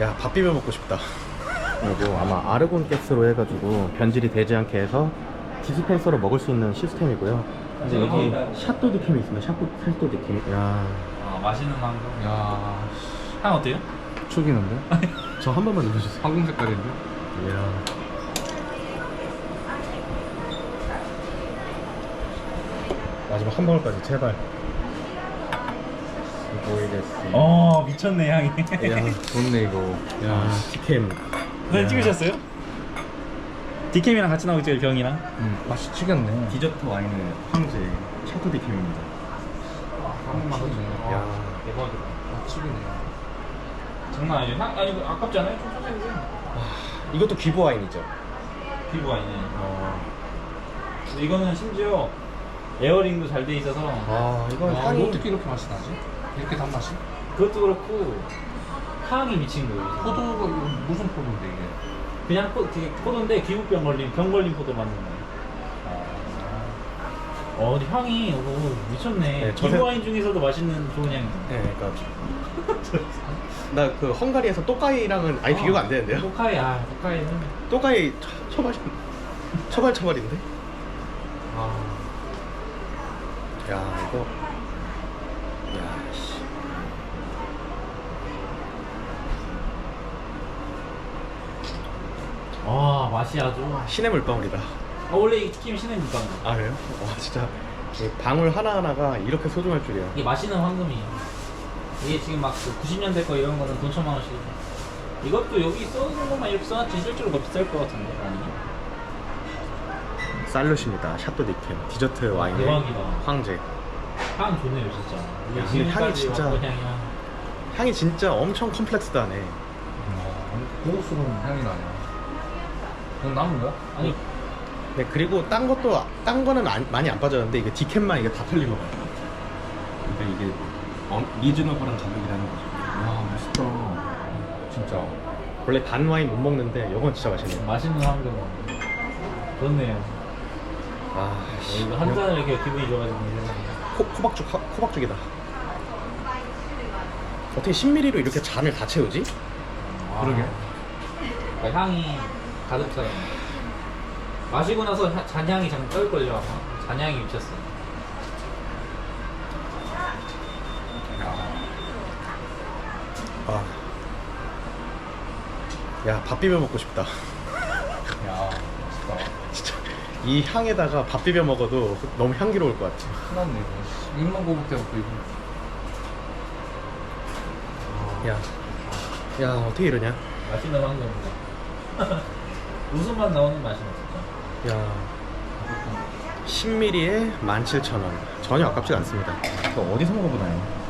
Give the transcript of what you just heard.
야, 밥 비벼 먹고 싶다. 그리고 아마 아르곤 가스로 해가지고 변질이 되지 않게 해서 디스펜서로 먹을 수 있는 시스템이고요. 근데 여기 샷도 디캠이 있습니다. 샷도 샷도 디캠. 야, 아, 맛있는 망고. 야, 향 어때요? 축이는데? 저 한 번만 눌러주세요. 황금 색깔인데? 이야. 마지막 한 방울까지 제발. 보이겠습니다. 어, 미쳤네, 향이. 야, 좋네 이거. 야, 디캠. 사진 찍으셨어요? 디캠이랑 같이 나오고 있죠, 병이랑. 음, 맛이 튀겼네. 디저트 와인의 황제 샤토 디캠입니다. 야, 야, 대박이다. 축이네. 장난 아니죠? 향, 아니, 이거 아깝지 않아요? 좀 천천히 이것도 기부 와인이죠. 피부가 있네. 어. 근데 이거는 심지어 에어링도 잘 돼 있어서 아, 이건 와, 향이 이거 어떻게 이렇게 맛이 나지? 이렇게 단맛이? 그것도 그렇고 향이 미친 거예요. 포도가 이거 무슨 포도인데 이게? 그냥 포, 되게 포도인데 기부병 걸린 병 걸린 포도 만든 거예요. 어, 근데 향이 오, 미쳤네. 네, 기부 저는- 와인 중에서도 맛있는 좋은 향이. 네, 그러니까 나 그 헝가리에서 또까이랑은 아예 비교가 안 되는데요. 토카이, 아, 토카이는 또까이 처- 처발 처발 처발인데. 아, 야 이거. 와 맛이 아주. 신의 물방울이다. 아, 원래 이팀 신의 물방. 아 그래요? 와 진짜 이 방울 하나 하나가 이렇게 소중할 줄이야. 이게 맛있는 황금이에요. 이게 지금 막그 90년대 거 이런 거는 돈 천만 원씩. 이것도 여기 써놓은 것만 이렇게 써놨지 실제로 더 비쌀 것 같은데 아니? 살루시입니다. 샤또 디캠 디저트 와인의 대박이다. 황제. 향 좋네요 진짜. 야, 이게 근데 향이 진짜- 향이 진짜 엄청 컴플렉스다네. 어, 고급스러운 향이 나네. 이건 남은 거야? 아니 네 그리고 딴 것도 딴 거는 안- 많이 안 빠졌는데 이게 디캠만 이게 다 털린 거예요. 그러니까 이게 어, 리즈너블한 가격이라는 거죠. 와, 멋있다. 진짜. 원래 단 와인 못 먹는데 이건 진짜 맛있네요. 맛있는 황금. 좋네요. 아, 씨. 이거 한 잔을 이렇게 기분이 좋아지는 코박죽, 코- 코박죽이다. 어떻게 10ml로 이렇게 잔을 다 채우지? 그러게. 그러니까 향이 가득 차요. 마시고 나서 향- 잔향이 잠깐 떨걸요 아마. 잔향이 미쳤어요. 아. 야, 밥 비벼 먹고 싶다. 이 향에다가 밥 비벼 먹어도 너무 향기로울 것 같아. 큰일 났네, 이거. 입만 고급돼갖고 이거. 야. 야, 어떻게 이러냐? 맛있는 황금입니다. 웃음만 나오는 맛이 진짜. 야. 10ml에 17,000원. 전혀 아깝지 않습니다. 어디서 먹어보나요?